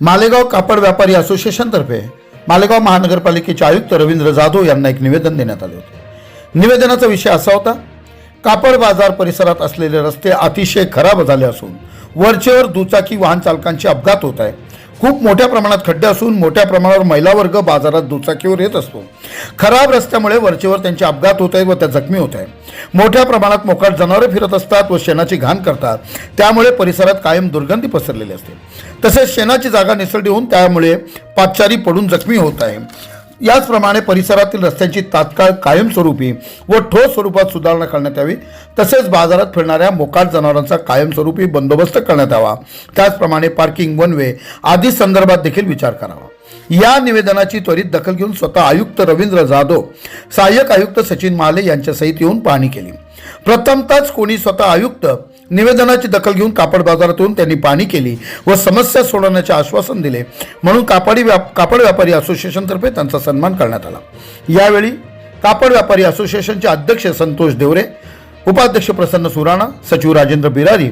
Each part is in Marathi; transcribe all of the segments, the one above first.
मालेगाव कापड व्यापारी असोसिएशनतर्फे मालेगाव महानगरपालिकेचे आयुक्त रवींद्र जाधव यांना एक निवेदन देण्यात आले होते. निवेदनाचा विषय असा होता कापड बाजार परिसरात असलेले रस्ते अतिशय खराब झाले असून वरचेवर दुचाकी वाहन चालकांचे अपघात होत आहे खूप मोठ्या प्रमाणात खड्डे असून मोठ्या प्रमाणावर महिला वर्ग बाजारात दुचाकीवर येत असतो. खराब रस्त्यामुळे वरचेवर त्यांचे अपघात होत आहेत व त्या जखमी होत आहे मोठ्या प्रमाणात मोकाट जनावरे फिरत असतात व शेणाची घाण करतात. त्यामुळे परिसरात कायम दुर्गंधी पसरलेली असते. तसेच शेणाची जागा निसरडी होऊन त्यामुळे पाचारी पडून जखमी होत आहे. याचप्रमाणे परिसरातील रस्त्यांची तात्काळ कायमस्वरूपी व ठोस स्वरूपात सुधारणा करण्यात यावी. तसेच बाजारात फिरणाऱ्या मोकाट जनावरांचा कायमस्वरूपी बंदोबस्त करण्यात यावा. त्याचप्रमाणे पार्किंग वन वे आदी संदर्भात देखील विचार करावा. या निवेदनाची त्वरित दखल घेऊन स्वतः आयुक्त रवींद्र जाधव सहाय्यक आयुक्त सचिन माले यांच्यासहित येऊन पाहणी केली. प्रथमतच कोणी स्वतः आयुक्त निवेदनाची दखल घेऊन कापड बाजारातून त्यांनी पाणी केली व समस्या सोडवण्याचे आश्वासन दिले. म्हणून कापडी व्याप कापड व्यापारी असोसिएशनतर्फे त्यांचा सन्मान करण्यात आला. यावेळी कापड व्यापारी असोसिएशनचे अध्यक्ष संतोष देवरे उपाध्यक्ष प्रसन्न सुराणा सचिव राजेंद्र बिरारी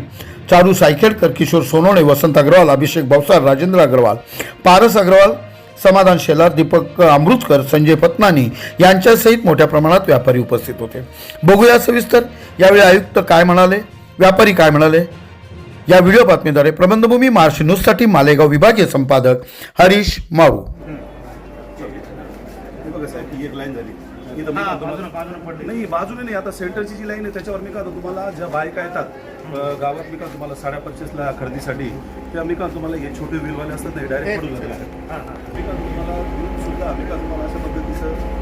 चारू सायखेडकर किशोर सोनोणे वसंत अग्रवाल अभिषेक भावसार राजेंद्र अग्रवाल पारस अग्रवाल समाधान शेलार दीपक अमृतकर संजय पत्नानी यांच्यासहित मोठ्या प्रमाणात व्यापारी उपस्थित होते. बघूया सविस्तर यावेळी आयुक्त काय म्हणाले. व्यापारी काय म्हणाले? या व्हिडिओ बातमीद्वारे प्रबंधभूमी महाराष्ट्र न्यूजसाठी मालेगाव विभागीय संपादक हरीश मारू हे बघा साहेब ही एक लाईन झाली. इथं मी काय तुम्हाला- नाही बाजूने नाही आता सेंटरची जी लाईन आहे त्याच्यावर मी का तुम्हाला ज्या बायका येतात गावात मी का तुम्हाला साड्या परचेसला खरेदीसाठी त्या मी का तुम्हाला. हे छोटे व्हीलवाले असतात ना डायरेक्ट पडून जातात. मी का तुम्हाला दूध सुद्धा मी का तुम्हाला अशा पद्धतीचं.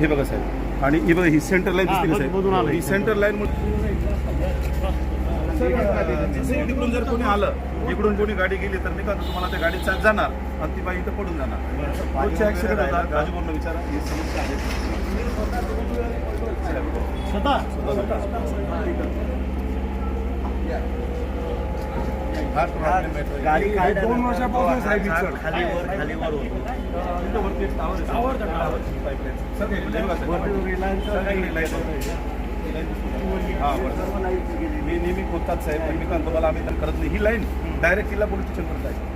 हे बघा साहेब. आणि ही बघा ही सेंटर लाईन दिसते साहेब. ही सेंटर लाईन तिकडून जर कोणी आलं इकडून कोणी गाडी गेली तर मी का तुम्हाला त्या गाडीत चालत जाणार आणि ती बाई इथं पडून जाणार. रोजचे ऍक्सिडेंट होतात. राजभवनला विचारा ही समस्या आहे. गाडी दोन वर्षापासून साहेब खाली वर खाली वर आहे. आहे, आहे. मी नेहमी खोदतात साहेब पण मी काय तुम्हाला आम्ही तर करत नाही. ही लाईन डायरेक्ट किल्ला पोलीस स्टेशनवर जायची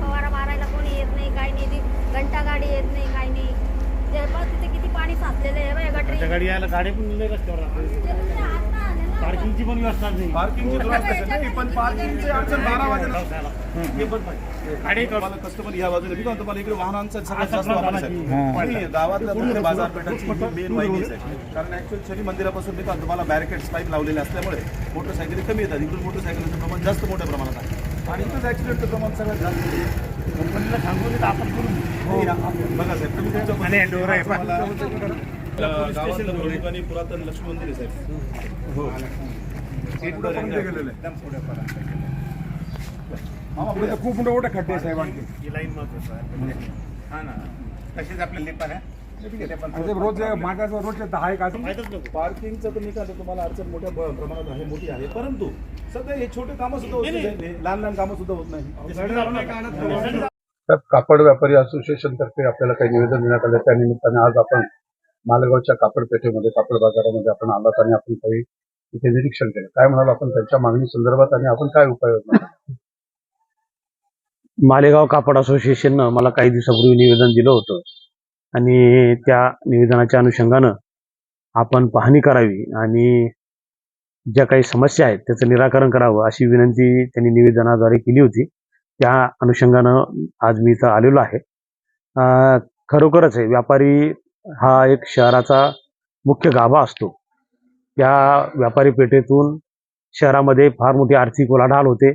फवारा मारायला कोणी येत नाही काही नाही. घंटा गाडी येत नाही काही नाही. तिथे किती पाणी साचलेलं आहे बघ, गटरी त्या गाडी यायला गाडी पण लय रस्त्यावर. पार्किंगची पण व्यवस्था नाही पार्किंगची नाही पण पार्किंगची अडचण बारा वाजेला हे पण पाहिजे. गाडी काढ- तुम्हाला कस्टमर या बाजूला तुम्हाला इकडे वाहनांचा सगळ्यात जास्त वापर आहे. आणि गावातल्या मुख्य बाजारपेठाची मेन वाहिनीच आहे. कारण ऍक्च्युअल शनी मंदिरापासून मी काय तुम्हाला बॅरिकेड्स पाईप लावलेले असल्यामुळे मोटरसायकली कमी येतात. इकडून मोटरसायकलचं प्रमाण जास्त मोठ्या प्रमाणात आहे. आणि इथंच ऍक्सिडेंटचं प्रमाण सगळ्यात जास्त आहे. कंपनीला सांगून देत आपण करून हो, बघा साहेब तुम्ही पुरातन लक्ष्मी मंदिर आहे साहेब. हो. खूप मोठे मोठे खड्डे साहेब आणखी. ही लाईन महत्वाचं आहे. हा ना. तशीच आपल्या लिपा आहे. रोज रोजचे दहा एक पार्किंगचं तर मी काय तुम्हाला अडचण मोठ्या प्रमाणात आहे मोठी आहे. परंतु सध्या हे छोटे कामं सुद्धा होत नाही लहान लहान कामं सुद्धा होत नाही. कापड व्यापारी असोसिएशन तर्फे आपल्याला काही निवेदन देण्यात आलं. त्या निमित्ताने आज आपण मालेगावच्या कापड पेठेमध्ये कापड बाजारामध्ये आपण आलात आणि आपण काही तिथे निरीक्षण केलं. काय म्हणाल आपण त्यांच्या मागणी संदर्भात आणि आपण काय उपाययोजना? मालेगाव कापड असोसिएशननं मला काही दिवसापूर्वी निवेदन दिलं होतं. आणि त्या निवेदनाच्या अनुषंगानं आपण पाहणी करावी आणि ज्या काही समस्या आहेत त्याचं निराकरण करावं अशी विनंती त्यांनी निवेदनाद्वारे केली होती. त्या अनुषंगानं आज मी इथं आलेलो आहे. खरोखरच आहे व्यापारी हा एक शहराचा मुख्य गाभा असतो. त्या व्यापारी पेठेतून शहरामध्ये फार मोठी आर्थिक उलाढाल होते.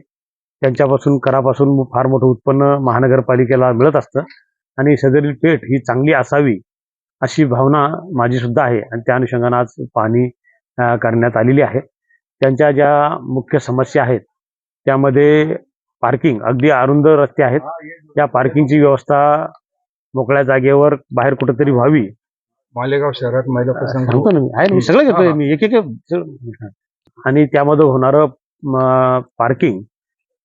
त्यांच्यापासून करापासून फार मोठं उत्पन्न महानगरपालिकेला मिळत असतं. आणि सदरील पेठ ही चांगली असावी अशी भावना माझी सुद्धा आहे. आणि त्या अनुषंगानं आज पाहणी करण्यात आलेली आहे. त्यांच्या ज्या मुख्य समस्या आहेत त्यामध्ये पार्किंग अगदी अरुंद रस्ते आहेत. त्या पार्किंगची व्यवस्था मोकळ्या जागेवर बाहेर कुठेतरी व्हावी. मालेगाव शहरात महिला सांगतो ना मी. आहे मी सगळं घेतोय मी. एक एक. आणि त्यामध्ये होणारं पार्किंग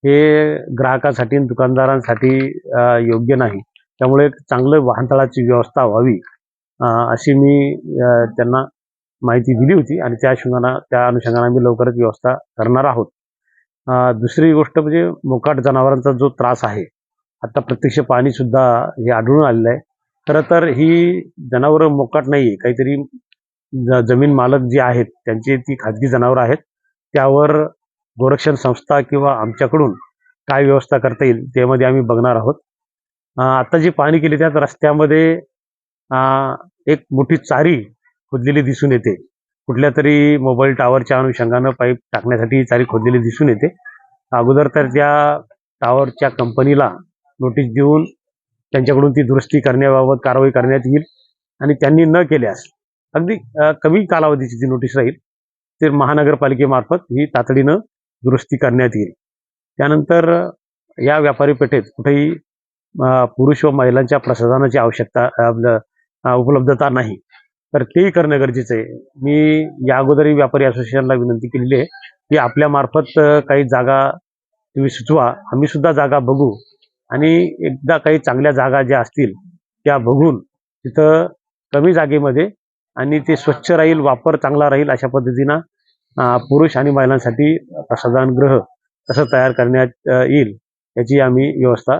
हे ग्राहकासाठी आणि दुकानदारांसाठी योग्य नाही. त्यामुळे एक चांगलं वाहनतळाची व्यवस्था व्हावी अशी मी त्यांना माहिती दिली होती आणि त्या अनुषंगानं त्या अनुषंगाने आम्ही लवकरच व्यवस्था करणार आहोत. दुसरी गोष्ट म्हणजे मोकाट जनावरांचा जो त्रास आहे आता प्रत्यक्ष पाणीसुद्धा हे आढळून आलेलं आहे. खरं तर ही जनावरं मोकाट नाही आहे काहीतरी ज जमीन मालक जे आहेत त्यांची ती खाजगी जनावरं आहेत त्यावर गोरक्षण संस्था किंवा आमच्याकडून काय व्यवस्था करता येईल त्यामध्ये आम्ही बघणार आहोत. आता जी पाहणी केली त्यात रस्त्यामध्ये एक मोठी चारी खोदलेली दिसून येते. कुठल्या तरी मोबाईल टॉवरच्या अनुषंगानं पाईप टाकण्यासाठी ही चारी खोदलेली दिसून येते. अगोदर तर त्या टॉवरच्या कंपनीला नोटीस देऊन त्यांच्याकडून ती दुरुस्ती करण्याबाबत कारवाई करण्यात येईल आणि त्यांनी न केल्यास अगदी कमी कालावधीची जी नोटीस राहील ते महानगरपालिकेमार्फत ही तातडीनं दुरुस्ती करण्यात येईल. त्यानंतर या व्यापारी पेठेत कुठेही पुरुष व महिलांच्या प्रसाधनाची आवश्यकता आपलं, उपलब्धता नाही. तर तेही करणं गरजेचं आहे. मी या अगोदरही व्यापारी असोसिएशनला विनंती केलेली आहे की आपल्यामार्फत काही जागा तुम्ही सुचवा. आम्ही सुद्धा जागा बघू आणि एकदा काही चांगल्या जागा ज्या असतील त्या बघून तिथं कमी जागेमध्ये आणि ते स्वच्छ राहील वापर चांगला राहील अशा पद्धतीनं पुरुष आणि महिलांसाठी प्रसाधनगृह कसं तयार करण्यात येईल याची आम्ही व्यवस्था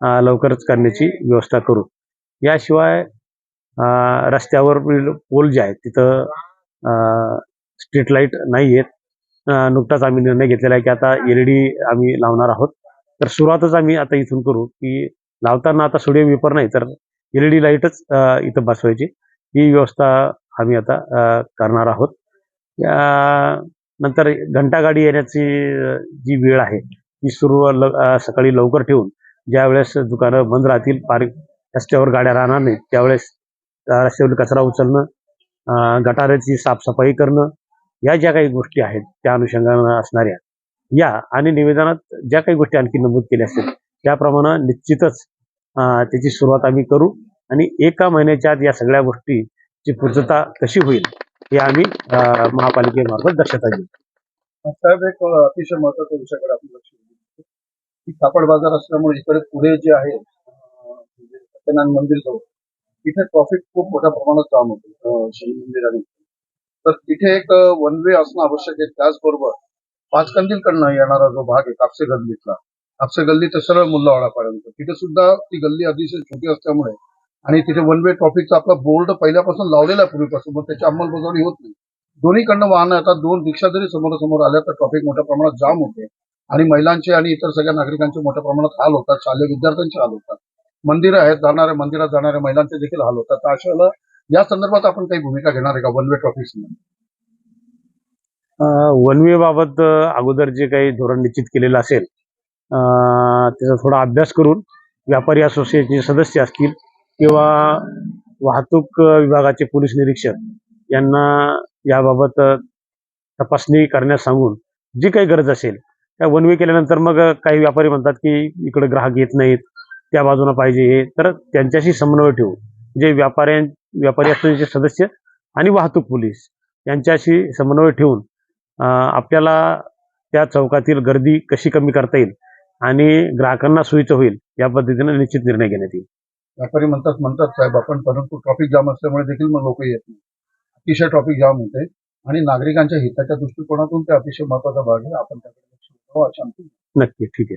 लवकरच करण्याची व्यवस्था करू. याशिवाय रस्त्यावर पोल जे आहेत तिथं स्ट्रीट लाइट नाही आहेत नुकताच आम्ही निर्णय घेतलेला आहे की आता एल डी आम्ही लावणार आहोत. तर सुरुवातच आम्ही आता इथून करू की लावताना आता सोडियम वेपर नाही तर एल ई डी लाईटच इथं बसवायची. ही व्यवस्था आम्ही आता करणार आहोत. या नंतर घंटागाडी येण्याची जी वेळ आहे ती सुरू सकाळी लवकर ठेवून ज्यावेळेस दुकानं बंद राहतील पार्क रस्त्यावर गाड्या राहणार नाहीत त्यावेळेस रस्त्यावर कचरा उचलणं गटाराची साफसफाई करणं या ज्या काही गोष्टी आहेत त्या अनुषंगानं असणाऱ्या या आणि निवेदनात ज्या काही गोष्टी आणखी नमूद केल्या असतील त्याप्रमाणे निश्चितच अं, त्याची सुरुवात आम्ही करू आणि एका महिन्याच्या आत या सगळ्या गोष्टीची पूर्तता कशी होईल हे आम्ही अं, महापालिकेमार्फत दक्षता घेऊ. साहेब एक अतिशय महत्त्वाचा विषयाकडे आपण लक्ष ही कापड बाजार असल्यामुळे इकडे पुढे जे आहे सत्यनारायण मंदिर जवळ तिथे ट्रॉफिक खूप मोठ्या प्रमाणात जाम होते शनी मंदिराने तर तिथे एक वन वे असणं आवश्यक आहे. त्याचबरोबर पाचकंदीलकडनं येणारा जो भाग आहे कापसे गल्लीतला कापसे गल्ली तर सरळ मुल्लावाडापर्यंत. तिथे सुद्धा ती गल्ली अतिशय छोटी असल्यामुळे आणि तिथे वन वे ट्रॉफिकचा आपला बोर्ड पहिल्यापासून लावलेला आहे पूर्वीपासून मग त्याची अंमलबजावणी होत नाही. दोन्हीकडनं वाहनं येतात दोन रिक्षा जरी समोरासमोर आल्या तर ट्रॉफिक मोठ्या प्रमाणात जाम होते. आणि महिलांचे आणि इतर सगळ्या नागरिकांचे मोठ्या प्रमाणात हाल होतात शालेय विद्यार्थ्यांचे हाल होतात. मंदिरं आहेत जाणाऱ्या मंदिरात जाणाऱ्या महिलांचे देखील हाल होतात. तर अशा या संदर्भात आपण काही भूमिका घेणार आहे का? One way traffic one way बाबत अगोदर जे काही धोरण निश्चित केलेलं असेल त्याचा थोडा अभ्यास करून व्यापारी असोसिएशनचे सदस्य असतील किंवा वाहतूक विभागाचे पोलीस निरीक्षक यांना याबाबत तपासणी करण्यास सांगून जी काही गरज असेल त्या वन वे केल्यानंतर मग काही व्यापारी म्हणतात की इकडे ग्राहक येत नाहीत त्या बाजूनं पाहिजे हे. तर त्यांच्याशी समन्वय ठेवू जे व्यापाऱ्यां व्यापारी असोसिएशनचे सदस्य आणि वाहतूक पोलीस यांच्याशी समन्वय ठेवून आपल्याला त्या चौकातील गर्दी कशी कमी करता येईल आणि ग्राहकांना सोयीचं होईल या पद्धतीने निश्चित निर्णय घेण्यात येईल. व्यापारी म्हणतात म्हणतात साहेब आपण परंतु ट्रॉफिक जाम असल्यामुळे देखील मग लोक येत नाही. अतिशय ट्रॉफिक जाम होते आणि नागरिकांच्या हिताच्या दृष्टिकोनातून ते अतिशय महत्त्वाचा भाग आहे. आपण त्याकडे आमची नक्की ठीक आहे.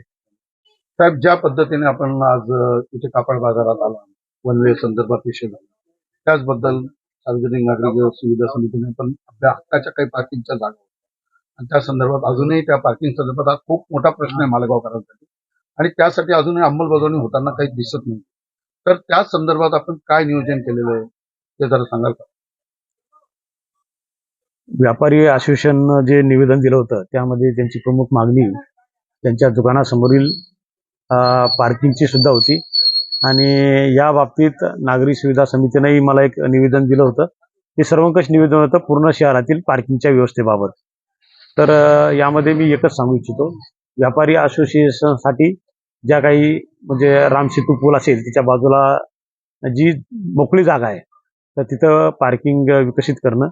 साहेब ज्या पद्धतीने आपण आज तिथे कापड बाजारात आला वन वे संदर्भात विषय झाला त्याचबद्दल सार्वजनिक नागरिक सुविधा समितीने पण आपल्या हक्काच्या काही पार्किंगच्या जागा आणि त्या संदर्भात अजूनही त्या पार्किंग संदर्भात हा खूप मोठा प्रश्न आहे मालेगावकरांसाठी. आणि त्यासाठी अजूनही अंमलबजावणी होताना काही दिसत नाही. तर त्या संदर्भात आपण काय नियोजन केलेलं आहे ते जरा सांगाल का? व्यापारी असोसिएशन जे निवेदन दिलं होतं त्यामध्ये त्यांची प्रमुख मागणी त्यांच्या दुकानासमोरील पार्किंगची सुद्धा होती. आणि या बाबतीत नागरी सुविधा समितीनेही मला एक निवेदन दिलं होतं. ते सर्वंकष निवेदन होतं पूर्ण शहरातील पार्किंगच्या व्यवस्थेबाबत. तर यामध्ये मी एकच सांगू इच्छितो. व्यापारी असोसिएशनसाठी ज्या काही म्हणजे रामसेतू पूल असेल तिच्या बाजूला जी मोकळी जागा आहे तर तिथं पार्किंग विकसित करणं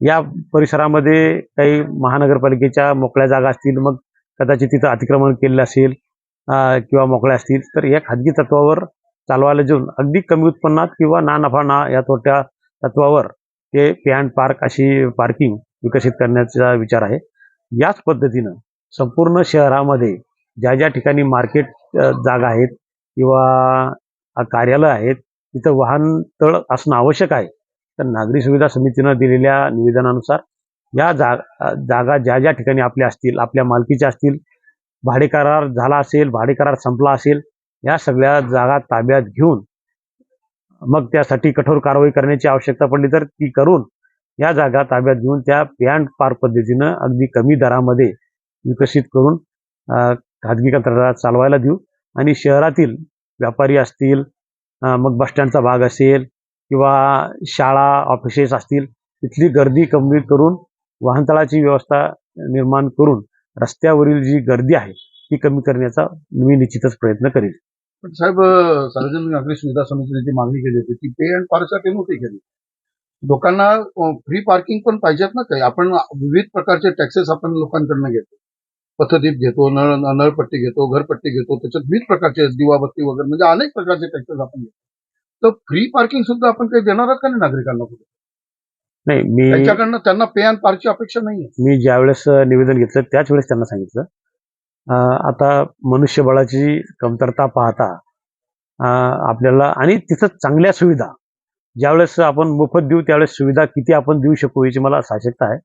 या परिसरामध्ये काही महानगरपालिकेच्या मोकळ्या जागा असतील मग कदाचित तिथं अतिक्रमण केलेलं असेल किंवा मोकळ्या असतील तर या खाजगी तत्वावर चालवायला जाऊन अगदी कमी उत्पन्नात किंवा ना नफा ना या तोट्या तत्वावर ते पे अँड पार्क अशी पार्किंग विकसित करण्याचा विचार आहे. याच पद्धतीनं संपूर्ण शहरामध्ये ज्या ज्या ठिकाणी मार्केट जागा आहेत किंवा कार्यालय आहेत तिथं वाहनतळ असणं आवश्यक आहे. तर नागरी सुविधा समितीनं दिलेल्या निवेदनानुसार या जा जागा ज्या ज्या ठिकाणी आपल्या असतील आपल्या मालकीच्या असतील भाडे करार झाला असेल भाडे करार संपला असेल या सगळ्या जागा ताब्यात घेऊन मग त्यासाठी कठोर कारवाई करण्याची आवश्यकता पडली तर ती करून या जागा ताब्यात घेऊन त्या पे पार्क पद्धतीनं अगदी कमी दरामध्ये विकसित करून खाजगी कंत्राटात चालवायला देऊ. आणि शहरातील व्यापारी असतील मग मग बसस्टँडचा भाग असेल किंवा शाळा ऑफिसेस असतील तिथली गर्दी कमी करून वाहनतळाची व्यवस्था निर्माण करून रस्त्यावरील जी गर्दी आहे ती कमी करण्याचा मी निश्चितच प्रयत्न करेल पण साहेब सार्वजनिक नागरी सुविधा समितीने जी मागणी केली होती ती पे अँड पार्कसाठी नव्हती केली. लोकांना फ्री पार्किंग पण पाहिजेत ना काही? आपण विविध प्रकारचे टॅक्सेस आपण लोकांकडनं घेतो. पथदीप घेतो नळ नळपट्टी घेतो घरपट्टी घेतो त्याच्यात विविध प्रकारचे दिवाबत्ती वगैरे म्हणजे अनेक प्रकारचे टॅक्सेस आपण घेतो. तर फ्री पार्किंग सुद्धा आपण काही देणार आहोत का नाही नागरिकांना कुठे? नाही मी त्यांच्याकडनं त्यांना पे अँड पार्कची अपेक्षा नाहीये. मी ज्यावेळेस निवेदन घेतलं त्याच वेळेस त्यांना सांगितलं. अं, आता मनुष्यबळाची कमतरता पाहता अं, आपल्याला आणि तिथं चांगल्या सुविधा. ज्यावेळेस आपण मोफत देऊ त्यावेळेस सुविधा किती आपण देऊ शकू याची मला साशकता आहे.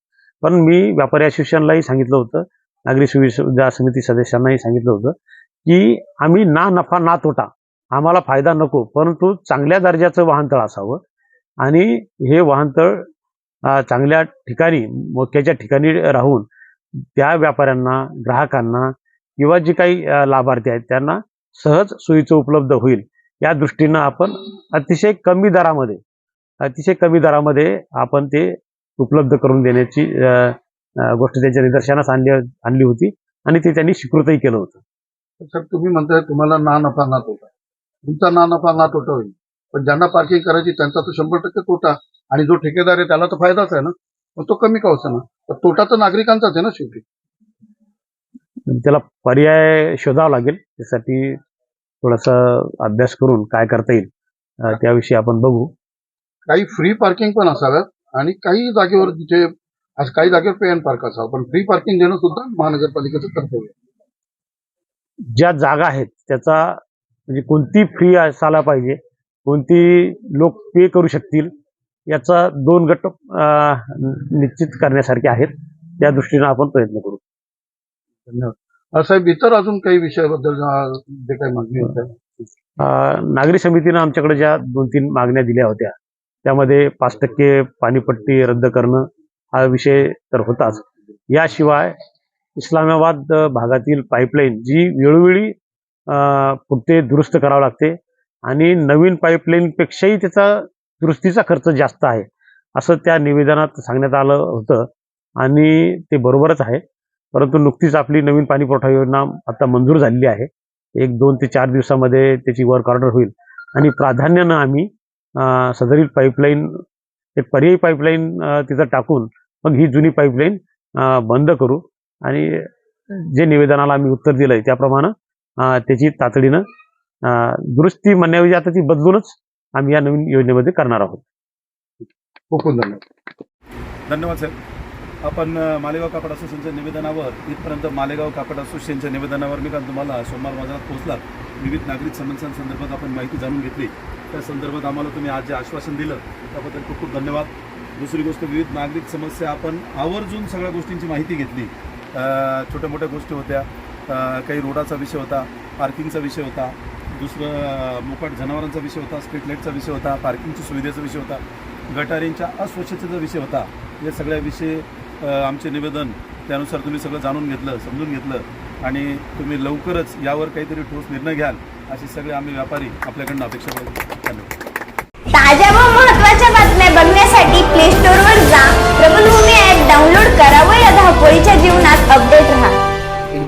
पण मी व्यापारी असोसिएशनलाही सांगितलं होतं नागरी सुविधा समिती सदस्यांनाही सांगितलं होतं की आम्ही ना नफा ना तोटा आम्हाला फायदा नको परंतु चांगल्या दर्जाचं वाहनतळ असावं. आणि हे वाहनतळ चांगल्या ठिकाणी मोक्याच्या ठिकाणी राहून त्या व्यापाऱ्यांना ग्राहकांना किंवा जे काही लाभार्थी आहेत त्यांना सहज सोयीचं उपलब्ध होईल. या दृष्टीनं आपण अतिशय कमी दरामध्ये अतिशय कमी दरामध्ये आपण ते उपलब्ध करून देण्याची गोष्ट त्यांच्या निदर्शनास आणली आणली होती आणि ते त्यांनी स्वीकृतही केलं होतं. सर तुम्ही म्हणताय तुम्हाला ना नफा नात होता. तुमचा ना नफा ना तोटा होईल. पण ज्यांना पार्किंग करायची त्यांचा तर शंभर टक्के तोटा. आणि जो ठेकेदार आहे त्याला तर फायदाच आहे ना. मग तो कमी का ना तर तोटा तर नागरिकांचाच आहे ना शेवटी. त्याला पर्याय शोधावा लागेल. त्यासाठी थोडासा अभ्यास करून काय करता येईल त्याविषयी आपण बघू. काही फ्री पार्किंग पण असाव्यात आणि काही जागेवर जिथे काही जागेवर पे अँड पार्क असावं. पण फ्री पार्किंग देणं सुद्धा महानगरपालिकेचं कर्तव्य. ज्या जागा आहेत त्याचा म्हणजे कोणती फ्री असायला पाहिजे कोणती लोक पे करू शकतील याचा दोन गट निश्चित करण्यासारखे आहेत. त्या दृष्टीनं आपण प्रयत्न करू. धन्यवाद. साहेब इतर अजून काही विषयाबद्दल जे काही मागणी होत्या नागरी समितीनं आमच्याकडे ज्या दोन तीन मागण्या दिल्या होत्या त्यामध्ये पाच टक्के पाणीपट्टी रद्द करणं हा विषय तर होताच. याशिवाय इस्लामाबाद भागातील पाईपलाईन जी वेळोवेळी ते दुरुस्त करावं लागते. आणि नवीन पाईपलाईनपेक्षाही त्याचा दुरुस्तीचा खर्च जास्त आहे. असं त्या निवेदनात सांगण्यात आलं होतं. आणि ते बरोबरच आहे. परंतु नुकतीच आपली नवीन पाणी पुरवठा योजना आता मंजूर झालेली आहे. एक दोन ते चार दिवसामध्ये त्याची वर्क ऑर्डर होईल. आणि प्राधान्यानं आम्ही सदरील पाईपलाईन एक पर्यायी पाईपलाईन तिथं टाकून मग ही जुनी पाईपलाईन बंद करू. आणि जे निवेदनाला आम्ही उत्तर दिलं आहे त्याप्रमाणे त्याची तातडीनं दुरुस्ती म्हणण्याऐवजी आता ती बदलूनच आम्ही या नवीन योजनेमध्ये करणार आहोत. खूप खूप धन्यवाद. धन्यवाद साहेब. आपण मालेगाव कापड असोसिएशनच्या निवेदनावर इथपर्यंत मालेगाव कापड असोसिएशनच्या निवेदनावर मी काल तुम्हाला सोमवार बाजारात पोहोचला. विविध नागरिक समस्यांसंदर्भात आपण माहिती जाणून घेतली. त्या संदर्भात आम्हाला तुम्ही आज जे आश्वासन दिलं त्याबद्दल खूप खूप धन्यवाद. दुसरी गोष्ट विविध नागरिक समस्या आपण आवर्जून सगळ्या गोष्टींची माहिती घेतली. छोट्या मोठ्या गोष्टी होत्या. काही रोडाचा विषय होता पार्किंगचा विषय होता दुसरं अ, मोकाट जनावरांचा विषय होता स्ट्रीट लाईटचा विषय होता पार्किंगच्या सुविधेचा विषय होता गटारींच्या अस्वच्छतेचा विषय होता या सगळ्या विषय आमचे निवेदन त्यानुसार तुम्ही सगळं जाणून घेतलं समजून घेतलं आणि तुम्ही लवकरच यावर काहीतरी ठोस निर्णय घ्याल असे सगळे आम्ही व्यापारी आपल्याकडनं अपेक्षा करतो. धन्यवाद. ताज्या व महत्त्वाच्या बातम्या बघण्यासाठी प्ले स्टोअरवर जा. प्रबलभूमी ॲप डाउनलोड करा व या धावपळीच्या जीवनात अपडेट राहा.